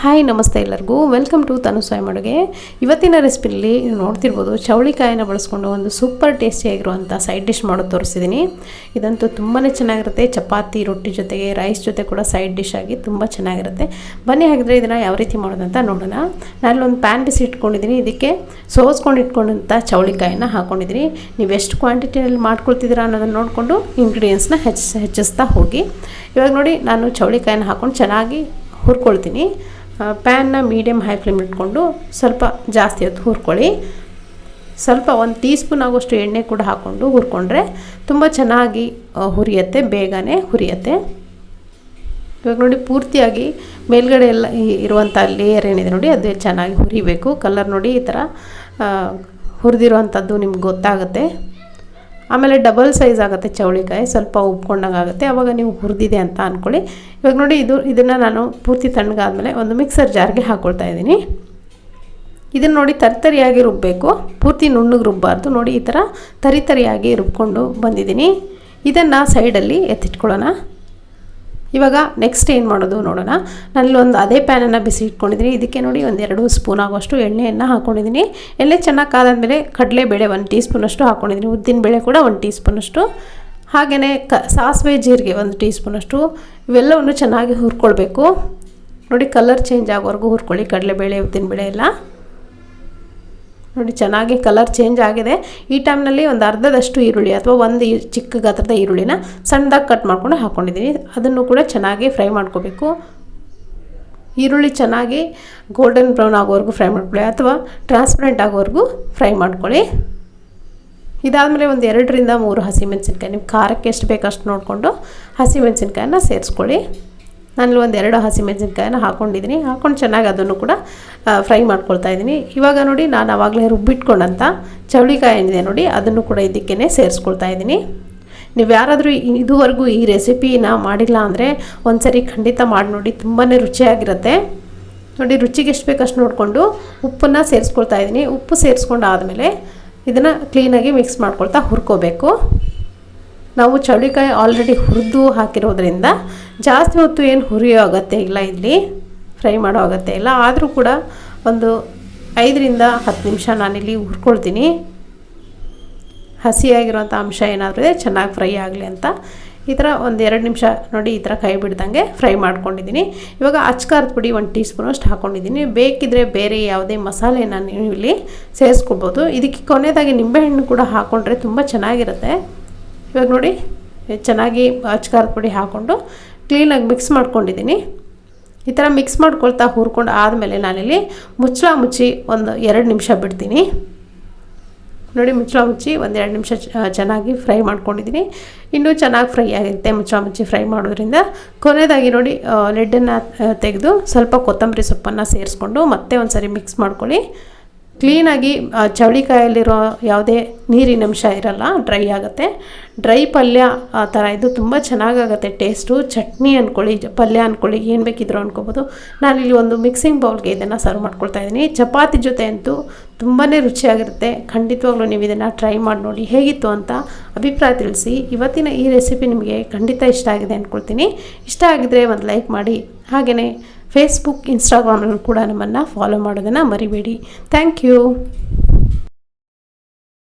Hi ನಮಸ್ತೆ ಎಲ್ಲರಿಗೂ. Welcome to ತನು ಮಡುಗೆ ಇವತ್ತಿನ ರೆಸಿಪಿಯಲ್ಲಿ ನೋಡ್ತಿರ್ಬೋದು, ಚೌಳಿಕಾಯಿನ ಬಳಸ್ಕೊಂಡು ಒಂದು ಸೂಪರ್ ಟೇಸ್ಟಿಯಾಗಿರುವಂಥ ಸೈಡ್ ಡಿಶ್ ಮಾಡೋದು ತೋರಿಸಿದ್ದೀನಿ ಇದಂತೂ ತುಂಬಾ ಚೆನ್ನಾಗಿರುತ್ತೆ. ಚಪಾತಿ, ರೊಟ್ಟಿ ಜೊತೆಗೆ ರೈಸ್ ಜೊತೆ ಕೂಡ ಸೈಡ್ ಡಿಶ್ ಆಗಿ ತುಂಬ ಚೆನ್ನಾಗಿರುತ್ತೆ. ಬನ್ನಿ ಹಾಕಿದರೆ ಇದನ್ನು ಯಾವ ರೀತಿ ಮಾಡೋದಂತ ನೋಡೋಣ. ನಾನು ಒಂದು ಪ್ಯಾನ್ ಬಿಸಿ ಇಟ್ಕೊಂಡಿದ್ದೀನಿ ಇದಕ್ಕೆ ಸೋಸ್ಕೊಂಡು ಇಟ್ಕೊಂಡಂಥ ಚೌಳಿಕಾಯಿನ ಹಾಕ್ಕೊಂಡಿದ್ದೀನಿ ನೀವು ಎಷ್ಟು ಕ್ವಾಂಟಿಟಿಯಲ್ಲಿ ಮಾಡ್ಕೊಳ್ತಿದ್ದೀರಾ ಅನ್ನೋದನ್ನು ನೋಡಿಕೊಂಡು ಇಂಗ್ರೀಡಿಯೆಂಟ್ಸ್ನ ಹೆಚ್ಚು, ಹೆಚ್ಚಿಸ್ತಾ ಹೋಗಿ. ಇವಾಗ ನೋಡಿ, ನಾನು ಚೌಳಿಕಾಯಿನ ಹಾಕ್ಕೊಂಡು ಚೆನ್ನಾಗಿ ಹುರ್ಕೊಳ್ತೀನಿ. ಪ್ಯಾನ್ನ ಮೀಡಿಯಮ್ ಹೈ ಫ್ಲೇಮ್ ಇಟ್ಕೊಂಡು ಸ್ವಲ್ಪ ಜಾಸ್ತಿ ಹೊತ್ತು ಹುರ್ಕೊಳ್ಳಿ. ಸ್ವಲ್ಪ ಒಂದು ಟೀ ಸ್ಪೂನ್ ಆಗೋಷ್ಟು ಎಣ್ಣೆ ಕೂಡ ಹಾಕ್ಕೊಂಡು ಹುರ್ಕೊಂಡ್ರೆ ತುಂಬ ಚೆನ್ನಾಗಿ ಹುರಿಯತ್ತೆ, ಬೇಗನೆ ಹುರಿಯತ್ತೆ. ಇವಾಗ ನೋಡಿ ಪೂರ್ತಿಯಾಗಿ ಮೇಲ್ಗಡೆ ಎಲ್ಲ ಇರುವಂಥ ಲೇಯರ್ ಏನಿದೆ ನೋಡಿ ಅದು ಚೆನ್ನಾಗಿ ಹುರಿಬೇಕು. ಕಲರ್ ನೋಡಿ ಈ ಥರ ಹುರಿದಿರುವಂಥದ್ದು ನಿಮ್ಗೆ ಗೊತ್ತಾಗುತ್ತೆ. ಆಮೇಲೆ ಡಬಲ್ ಸೈಜ್ ಆಗುತ್ತೆ ಚೌಳಿಕಾಯಿ, ಸ್ವಲ್ಪ ಉಬ್ಕೊಂಡಂಗಾಗುತ್ತೆ ಆವಾಗ ನೀವು ಹುರಿದಿದೆ ಅಂತ ಅಂದ್ಕೊಳ್ಳಿ ಇವಾಗ ನೋಡಿ ಇದು, ಇದನ್ನು ನಾನು ಪೂರ್ತಿ ತಣ್ಣಗಾದ್ಮೇಲೆ ಒಂದು ಮಿಕ್ಸರ್ ಜಾರ್ಗೆ ಹಾಕ್ಕೊಳ್ತಾ ಇದ್ದೀನಿ. ಇದನ್ನು ನೋಡಿ ತರಿತರಿಯಾಗಿ ರುಬ್ಬಬೇಕು ಪೂರ್ತಿ ನುಣ್ಣಗೆ ರುಬ್ಬಾರ್ದು. ನೋಡಿ ಈ ಥರ ತರಿತರಿಯಾಗಿ ರುಬ್ಕೊಂಡು ಬಂದಿದ್ದೀನಿ. ಇದನ್ನು ಸೈಡಲ್ಲಿ ಎತ್ತಿಟ್ಕೊಳ್ಳೋಣ. ಇವಾಗ ನೆಕ್ಸ್ಟ್ ಏನು ಮಾಡೋದು ನೋಡೋಣ. ನಾನಿಲ್ಲೊಂದು ಒಂದು ಅದೇ ಪ್ಯಾನನ್ನು ಬಿಸಿ ಇಟ್ಕೊಂಡಿದ್ದೀನಿ ಇದಕ್ಕೆ ನೋಡಿ ಒಂದು ಎರಡು ಸ್ಪೂನ್ ಆಗುವಷ್ಟು ಎಣ್ಣೆಯನ್ನು ಹಾಕ್ಕೊಂಡಿದ್ದೀನಿ ಎಣ್ಣೆ ಚೆನ್ನಾಗಿ ಕಡಲೆ ಕಡಲೆಬೇಳೆ ಒಂದು ಟೀ ಸ್ಪೂನಷ್ಟು ಹಾಕ್ಕೊಂಡಿದ್ದೀನಿ ಉದ್ದಿನ ಬೇಳೆ ಕೂಡ ಒಂದು ಟೀ ಸ್ಪೂನಷ್ಟು ಹಾಗೆಯೇ ಕ, ಸಾಸಿವೆ, ಜೀರಿಗೆ ಒಂದು ಟೀ ಸ್ಪೂನಷ್ಟು ಇವೆಲ್ಲವನ್ನು ಚೆನ್ನಾಗಿ ಹುರ್ಕೊಳ್ಬೇಕು. ನೋಡಿ ಕಲರ್ ಚೇಂಜ್ ಆಗೋವರೆಗೂ ಹುರ್ಕೊಳ್ಳಿ ಕಡಲೆಬೇಳೆ ಉದ್ದಿನಬೇಳೆ ಎಲ್ಲ. ನೋಡಿ, ಚೆನ್ನಾಗಿ ಕಲರ್ ಚೇಂಜ್ ಆಗಿದೆ. ಈ ಟೈಮ್ನಲ್ಲಿ ಒಂದು ಅರ್ಧದಷ್ಟು ಈರುಳ್ಳಿ ಅಥವಾ ಒಂದು ಚಿಕ್ಕ ಗಾತ್ರದ ಈರುಳ್ಳಿನ ಸಣ್ಣದಾಗಿ ಕಟ್ ಮಾಡ್ಕೊಂಡು ಹಾಕ್ಕೊಂಡಿದ್ದೀನಿ ಅದನ್ನು ಕೂಡ ಚೆನ್ನಾಗಿ ಫ್ರೈ ಮಾಡ್ಕೋಬೇಕು. ಈರುಳ್ಳಿ ಚೆನ್ನಾಗಿ ಗೋಲ್ಡನ್ ಬ್ರೌನ್ ಆಗೋವರೆಗೂ ಫ್ರೈ ಮಾಡ್ಕೊಳ್ಳಿ ಅಥವಾ ಟ್ರಾನ್ಸ್ಪರೆಂಟ್ ಆಗೋವರೆಗೂ ಫ್ರೈ ಮಾಡ್ಕೊಳ್ಳಿ. ಇದಾದಮೇಲೆ ಒಂದು ಎರಡರಿಂದ ಮೂರು ಹಸಿಮೆಣಸಿನ್ಕಾಯಿ ನಿಮ್ಮ ಖಾರಕ್ಕೆ ಎಷ್ಟು ಬೇಕು ಅಷ್ಟು ನೋಡಿಕೊಂಡು ಹಸಿಮೆಣಸಿನ್ಕಾಯನ್ನ ಸೇರಿಸ್ಕೊಳ್ಳಿ. ನಾನು ಒಂದು ಎರಡು ಹಸಿಮೆಣಸಿನ್ಕಾಯಿನ ಹಾಕ್ಕೊಂಡಿದ್ದೀನಿ ಹಾಕ್ಕೊಂಡು ಚೆನ್ನಾಗಿ ಅದನ್ನು ಕೂಡ ಫ್ರೈ ಮಾಡ್ಕೊಳ್ತಾ ಇದ್ದೀನಿ ಇವಾಗ ನೋಡಿ, ನಾನು ಆವಾಗಲೇ ರುಬ್ಬಿಟ್ಕೊಂಡಂಥ ಚೌಳಿಕಾಯಿ ಏನಿದೆ ನೋಡಿ, ಅದನ್ನು ಕೂಡ ಇದಕ್ಕೇ ಸೇರಿಸ್ಕೊಳ್ತಾ ಇದ್ದೀನಿ ನೀವು ಯಾರಾದರೂ ಇದುವರೆಗೂ ಈ ರೆಸಿಪಿನ ಮಾಡಿಲ್ಲ ಅಂದರೆ ಒಂದ್ಸರಿ ಖಂಡಿತ ಮಾಡಿ ನೋಡಿ ತುಂಬಾ ರುಚಿಯಾಗಿರುತ್ತೆ. ನೋಡಿ, ರುಚಿಗೆ ಎಷ್ಟು ಬೇಕಷ್ಟು ನೋಡಿಕೊಂಡು ಉಪ್ಪನ್ನು ಸೇರಿಸ್ಕೊಳ್ತಾ ಇದ್ದೀನಿ ಉಪ್ಪು ಸೇರಿಸ್ಕೊಂಡು ಆದಮೇಲೆ ಇದನ್ನು ಕ್ಲೀನಾಗಿ ಮಿಕ್ಸ್ ಮಾಡ್ಕೊಳ್ತಾ ಹುರ್ಕೋಬೇಕು. ನಾವು ಚೌಳಿಕಾಯಿ ಆಲ್ರೆಡಿ ಹುರಿದು ಹಾಕಿರೋದ್ರಿಂದ ಜಾಸ್ತಿ ಹೊತ್ತು ಏನು ಹುರಿಯೋ ಅಗತ್ಯ ಇಲ್ಲ ಇಲ್ಲಿ. ಫ್ರೈ ಮಾಡೋ ಅಗತ್ಯ ಇಲ್ಲ. ಆದರೂ ಕೂಡ ಒಂದು ಐದರಿಂದ ಹತ್ತು ನಿಮಿಷ ನಾನಿಲ್ಲಿ ಹುರ್ಕೊಳ್ತೀನಿ. ಹಸಿಯಾಗಿರುವಂಥ ಅಂಶ ಏನಾದರೂ ಇದೆ, ಚೆನ್ನಾಗಿ ಫ್ರೈ ಆಗಲಿ ಅಂತ. ಈ ಥರ ಒಂದು ಎರಡು ನಿಮಿಷ ನೋಡಿ ಈ ಥರ ಕೈ ಬಿಡ್ದಂಗೆ ಫ್ರೈ ಮಾಡ್ಕೊಂಡಿದ್ದೀನಿ. ಇವಾಗ ಅಚ್ಕಾರದ ಪುಡಿ ಒಂದು ಟೀ ಸ್ಪೂನ್ ಅಷ್ಟು ಹಾಕ್ಕೊಂಡಿದ್ದೀನಿ ಬೇಕಿದ್ದರೆ ಬೇರೆ ಯಾವುದೇ ಮಸಾಲೆನ ನೀವು ಇಲ್ಲಿ ಸೇರಿಸ್ಕೊಬೋದು. ಇದಕ್ಕೆ ಕೊನೆಯದಾಗಿ ನಿಂಬೆಹಣ್ಣು ಕೂಡ ಹಾಕ್ಕೊಂಡ್ರೆ ತುಂಬ ಚೆನ್ನಾಗಿರುತ್ತೆ. ಇವಾಗ ನೋಡಿ ಚೆನ್ನಾಗಿ ಅಚ್ಕಾರದ ಪುಡಿ ಹಾಕ್ಕೊಂಡು ಕ್ಲೀನಾಗಿ ಮಿಕ್ಸ್ ಮಾಡ್ಕೊಂಡಿದ್ದೀನಿ. ಈ ಥರ ಮಿಕ್ಸ್ ಮಾಡ್ಕೊಳ್ತಾ ಹುರ್ಕೊಂಡು ಆದಮೇಲೆ ನಾನಿಲ್ಲಿ ಮುಚ್ಚಳ ಮುಚ್ಚಿ ಒಂದು ಎರಡು ನಿಮಿಷ ಬಿಡ್ತೀನಿ. ನೋಡಿ, ಮುಚ್ಚಳ ಮುಚ್ಚಿ ಒಂದು ಎರಡು ನಿಮಿಷ ಚೆನ್ನಾಗಿ ಫ್ರೈ ಮಾಡ್ಕೊಂಡಿದ್ದೀನಿ. ಇನ್ನೂ ಚೆನ್ನಾಗಿ ಫ್ರೈ ಆಗಿರುತ್ತೆ ಮುಚ್ಚಳ ಮುಚ್ಚಿ ಫ್ರೈ ಮಾಡೋದ್ರಿಂದ. ಕೊನೆಯದಾಗಿ ನೋಡಿ ಲೆಡ್ಡನ್ನು ತೆಗೆದು ಸ್ವಲ್ಪ ಕೊತ್ತಂಬರಿ ಸೊಪ್ಪನ್ನು ಸೇರಿಸ್ಕೊಂಡು ಮತ್ತೆ ಒಂದು ಸರಿ ಮಿಕ್ಸ್ ಮಾಡ್ಕೊಳ್ಳಿ. ಕ್ಲೀನಾಗಿ ಚೌಳಿಕಾಯಲ್ಲಿರೋ ಯಾವುದೇ ನೀರಿನ ಅಂಶ ಇರಲ್ಲ, ಡ್ರೈ ಆಗುತ್ತೆ. ಡ್ರೈ ಪಲ್ಯ, ಆ ಥರ ಇದು ತುಂಬ ಚೆನ್ನಾಗಾಗತ್ತೆ ಟೇಸ್ಟು. ಚಟ್ನಿ ಅಂದ್ಕೊಳ್ಳಿ ಪಲ್ಯ ಅಂದ್ಕೊಳ್ಳಿ ಏನು ಬೇಕಿದ್ರು ಅಂದ್ಕೋಬೋದು ನಾನಿಲ್ಲಿ ಒಂದು ಮಿಕ್ಸಿಂಗ್ ಬೌಲ್ಗೆ ಇದನ್ನು ಸರ್ವ್ ಮಾಡ್ಕೊಳ್ತಾ ಇದ್ದೀನಿ. ಚಪಾತಿ ಜೊತೆ ಅಂತೂ ತುಂಬಾ ರುಚಿಯಾಗಿರುತ್ತೆ. ಖಂಡಿತವಾಗ್ಲೂ ನೀವು ಇದನ್ನು ಟ್ರೈ ಮಾಡಿ ನೋಡಿ ಹೇಗಿತ್ತು ಅಂತ ಅಭಿಪ್ರಾಯ ತಿಳಿಸಿ. ಇವತ್ತಿನ ಈ ರೆಸಿಪಿ ನಿಮಗೆ ಖಂಡಿತ ಇಷ್ಟ ಆಗಿದೆ ಅಂದ್ಕೊಳ್ತೀನಿ ಇಷ್ಟ ಆಗಿದ್ರೆ ಒಂದು ಲೈಕ್ ಮಾಡಿ. ಹಾಗೆಯೇ ಫೇಸ್ಬುಕ್ ಇನ್ಸ್ಟಾಗ್ರಾಮ್ನಲ್ಲೂ ಕೂಡ ನಮ್ಮನ್ನು ಫಾಲೋ ಮಾಡೋದನ್ನು ಮರಿಬೇಡಿ. Thank you